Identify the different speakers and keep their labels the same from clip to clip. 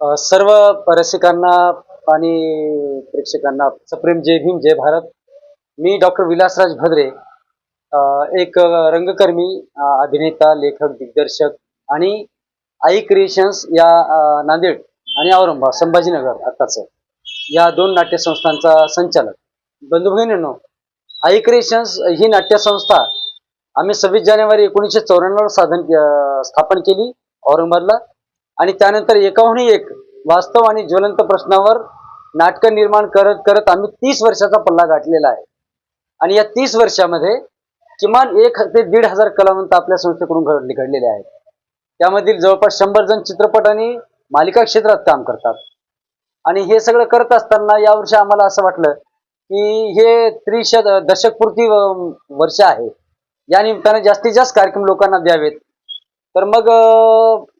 Speaker 1: सर्व रसिकांना आणि प्रेक्षकांना सप्रेम जय भीम जय भारत. मी डॉक्टर विलासराज भद्रे एक रंगकर्मी अभिनेता लेखक दिग्दर्शक आणि आई क्रिएशन्स या नांदेड आणि औरंगाबाद संभाजीनगर आत्ताचं या दोन नाट्यसंस्थांचा संचालक. बंधू भगिनींनो आई क्रिएशन्स ही नाट्यसंस्था आम्ही सव्वीस जानेवारी एकोणीसशे चौऱ्याण्णव साधन स्थापन केली औरंगाबादला. आणि त्यानंतर एकाहूनही एक वास्तव आणि ज्वलंत प्रश्नावर नाटकं निर्माण करत करत आम्ही तीस वर्षाचा पल्ला गाठलेला आहे. आणि या तीस वर्षामध्ये किमान एक ते दीड हजार कलावंत आपल्या संस्थेकडून घडले घडलेले आहेत. त्यामधील जवळपास शंभर जण चित्रपट आणि मालिका क्षेत्रात काम करतात. आणि हे सगळं करत असताना यावर्षी आम्हाला असं वाटलं की हे त्रिश दशकपूर्ती वर्ष आहे. या निमित्ताने जास्तीत जास्त कार्यक्रम लोकांना द्यावेत. तर मग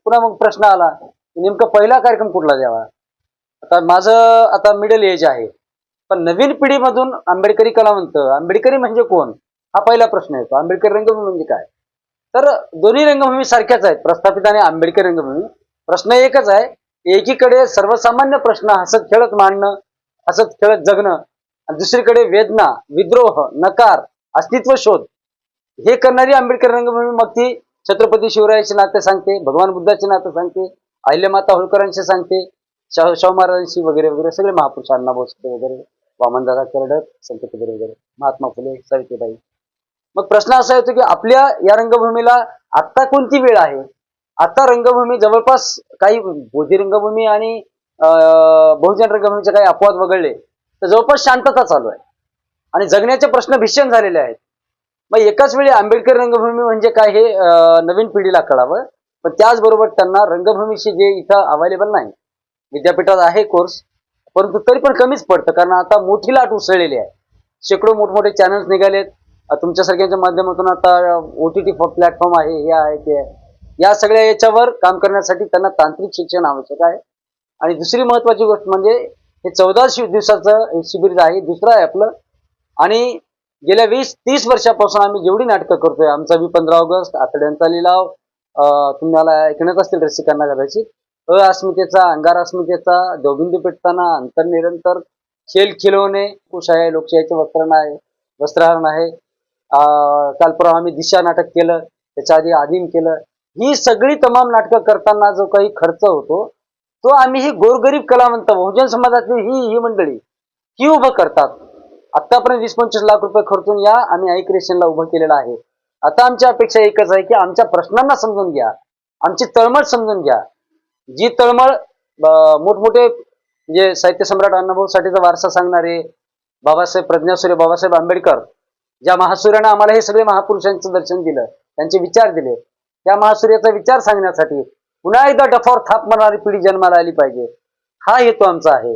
Speaker 1: पुन्हा मग प्रश्न आला नेमका पहिला कार्यक्रम कुठला द्यावा? आता माझं आता मिडल एज आहे. पण नवीन पिढीमधून आंबेडकरी कलावंत आंबेडकरी म्हणजे कोण? हा पहिला प्रश्न येतो. आंबेडकरी रंगभूमी म्हणजे काय? तर दोन्ही रंगभूमी सारख्याच आहेत प्रस्थापित आणि आंबेडकरी रंगभूमी. प्रश्न एकच आहे एकीकडे सर्वसामान्य प्रश्न हसत खेळत मांडणं हसत खेळत जगणं आणि दुसरीकडे वेदना विद्रोह नकार अस्तित्व शोध. हे करणारी आंबेडकर रंगभूमी मग ती छत्रपती शिवरायाचे नाते सांगते भगवान बुद्धाचे नाते सांगते अहिल्यामाता होळकरांचे सांगते शाहू शाहू महाराजांशी वगैरे वगैरे सगळे महापुरुष अण्णा भोसले वगैरे वामनदादा कर्डक संत कबीर वगैरे महात्मा फुले सावित्रीबाई. मग प्रश्न असा येतो की आपल्या या रंगभूमीला आत्ता कोणती वेळ आहे? आता रंगभूमी जवळपास काही बोधी रंगभूमी आणि अं, बहुजन रंगभूमीचे काही अपवाद वगळले तर जवळपास शांतता चालू आहे. आणि जगण्याचे प्रश्न भीषण झालेले आहेत. मग एकाच वेळी आंबेडकर रंगभूमी म्हणजे काय हे नवीन पिढीला कळावं. पण त्याचबरोबर त्यांना रंगभूमीशी जे इथं अवेलेबल नाही. विद्यापीठात आहे कोर्स परंतु तरी पण कमीच पडतं कारण आता मोठी लाट उसळलेली आहे. शेकडो मोठमोठे चॅनल्स निघालेत. अं, तुमच्यासारख्यांच्या माध्यमातून आता ओ टी टी प्लॅटफॉर्म आहे हे आहे ते आहे. या सगळ्या याच्यावर काम करण्यासाठी त्यांना तांत्रिक शिक्षण आवश्यक आहे. आणि दुसरी महत्वाची गोष्ट म्हणजे हे चौदा शिव दिवसाचं हे शिबिर आहे दुसरं आहे आपलं. आणि गेल्या वीस तीस वर्षापासून आम्ही जेवढी नाटकं करतोय आमचा बी पंधरा ऑगस्ट आतड्यांचा लिलाव तुम्हाला ऐकण्यात असतील रसिकांना कदाचित. अ अस्मितेचा अंगार अस्मितेचा दौबिंदू पेटताना अंतरनिरंतर खेल खिलवणे कुशाही लोकशाहीचे वस्त्रण आहे वस्त्रहरण आहे. अं, काल परवा आम्ही दिशा नाटक केलं त्याच्या आधी आदिम केलं. ही सगळी तमाम नाटकं करताना जो काही खर्च होतो तो आम्ही ही गोरगरीब कलावंत बहुजन समाजातली ही ही मंडळी ही उभं करतात? आतापर्यंत वीस पंचवीस लाख रुपये खर्चून या आम्ही आई क्रिएशनला उभं केलेलं आहे. आता आमची अपेक्षा एकच आहे की आमच्या प्रश्नांना समजून घ्या. आमची तळमळ समजून घ्या. जी तळमळ मोठमोठे म्हणजे साहित्य सम्राट अण्णाभाऊ वारसा सांगणारे बाबासाहेब प्रज्ञासूर्य बाबासाहेब आंबेडकर ज्या महासूर्यानं आम्हाला हे सगळे महापुरुषांचं दर्शन दिलं त्यांचे विचार दिले त्या महासूर्याचा विचार सांगण्यासाठी पुन्हा एकदा डफावर थाप मारणारी पिढी जन्माला आली पाहिजे. हा हेतू आमचा आहे.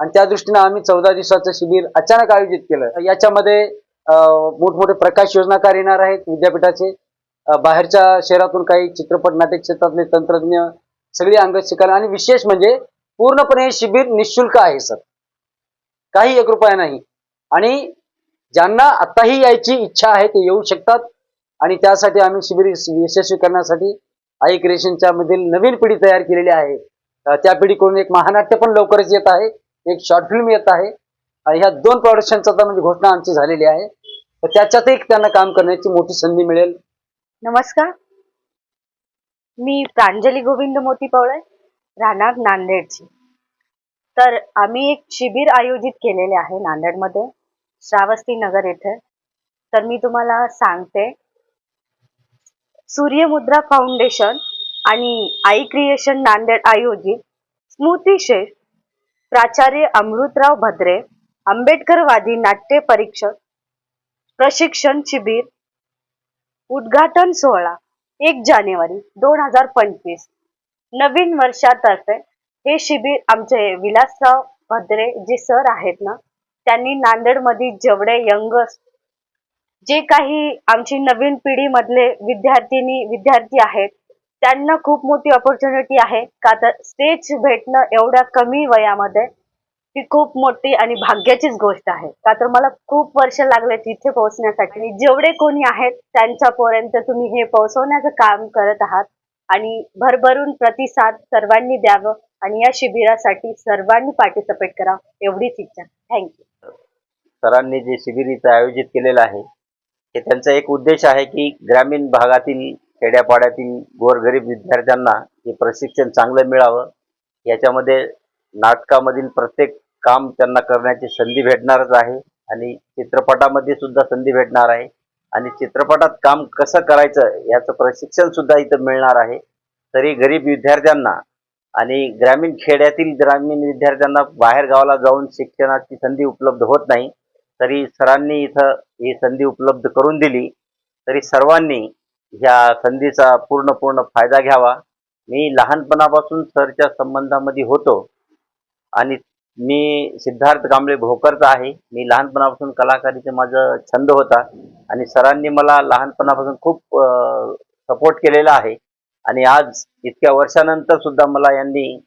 Speaker 1: आणि त्या दृष्टीनं आम्ही चौदा दिवसाचं शिबिर अचानक आयोजित केलं. याच्यामध्ये मोठमोठे प्रकाश योजनाकार येणार आहेत विद्यापीठाचे. बाहेरच्या शहरातून काही चित्रपट नाट्य क्षेत्रातले तंत्रज्ञ सगळी अंग शिकायला आणि विशेष म्हणजे पूर्णपणे हे शिबिर निशुल्क आहे सर. काही एक रुपया नाही. आणि ज्यांना आताही यायची इच्छा आहे ते येऊ शकतात. आणि त्यासाठी आम्ही शिबिर यशस्वी करण्यासाठी आई क्रिएशनच्या मधील नवीन पिढी तयार केलेली आहे. त्या पिढीकडून एक महानाट्य पण लवकरच येत आहे. एक शॉर्ट फिल्म येत आहे. ह्या दोन प्रोडक्शनचा तर म्हणजे घोषणा आमची झालेली आहे. तर त्याच्यातही त्यांना काम करण्याची मोठी संधी मिळेल.
Speaker 2: नमस्कार. मी प्रांजली गोविंद मोती पवळे राहणार नांदेडची. तर आम्ही एक शिबिर आयोजित केलेले आहे नांदेडमध्ये श्रावस्ती नगर येथे. तर मी तुम्हाला सांगते. सूर्यमुद्रा फाउंडेशन आणि आई क्रिएशन नांदेड आयोजित स्मृती शेख प्राचार्य अमृतराव भद्रे आंबेडकरवादी नाट्य परीक्षक प्रशिक्षण शिबिर उद्घाटन सोहळा एक जानेवारी दोन हजार पंचवीस. नवीन वर्षातर्फे हे शिबिर आमचे विलासराव भद्रे जे सर आहेत ना त्यांनी नांदेडमध्ये जेवढे यंग जे काही आमची नवीन पिढीमधले विद्यार्थिनी विद्यार्थी आहेत त्यांना खूप मोठी ऑपॉर्च्युनिटी आहे. का तर स्टेज भेटणं एवढ्या कमी वयामध्ये ही खूप मोठी आणि भाग्याचीच गोष्ट आहे. का तर मला खूप वर्ष लागले तिथे पोहोचण्यासाठी. आणि जेवढे कोणी आहेत त्यांच्यापर्यंत तुम्ही हे पोहोचवण्याचं काम करत आहात. आणि भरभरून प्रतिसाद सर्वांनी द्यावं आणि या शिबिरासाठी सर्वांनी पार्टिसिपेट करा एवढीच इच्छा. थँक्यू
Speaker 3: सरांनी जे शिबिर इथं आयोजित केलेलं आहे हे त्यांचा एक उद्देश आहे की ग्रामीण भागातील खेड्यापाड्यातील गोरगरीब विद्यार्थ्यांना हे प्रशिक्षण चांगलं मिळावं. याच्यामध्ये नाटकामधील प्रत्येक काम त्यांना करण्याची संधी भेटणारच आहे आणि चित्रपटामध्ये सुद्धा संधी भेटणार आहे. आणि चित्रपटात काम कसं करायचं याचं प्रशिक्षण सुद्धा इथं मिळणार आहे. तरी गरीब विद्यार्थ्यांना आणि ग्रामीण खेड्यातील ग्रामीण विद्यार्थ्यांना बाहेर गावाला जाऊन शिक्षणाची संधी उपलब्ध होत नाही. तरी सरांनी इथं ही संधी उपलब्ध करून दिली. तरी सर्वांनी ह्या संधीचा पूर्ण पूर्ण फायदा घ्यावा. मी लहानपणापासून सरच्या संबंधामध्ये होतो. आणि मी सिद्धार्थ कांबळे भोकरचा आहे. मी लहानपणापासून कलाकारीचे माझं छंद होता. आणि सरांनी मला लहानपणापासून खूप सपोर्ट केलेला आहे. आणि आज इतक्या वर्षानंतर सुद्धा मला यांनी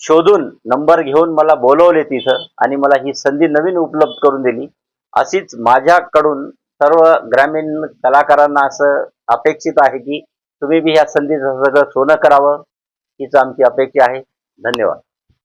Speaker 3: शोधून नंबर घेऊन मला बोलवले तिथं. आणि मला ही संधी नवीन उपलब्ध करून दिली. अशीच माझ्याकडून सर्व ग्रामीण कलाकारांना असं अपेक्षित आहे की तुम्ही बी ह्या संधीचं सगळं सोनं करावं हीच आमची अपेक्षा आहे. धन्यवाद.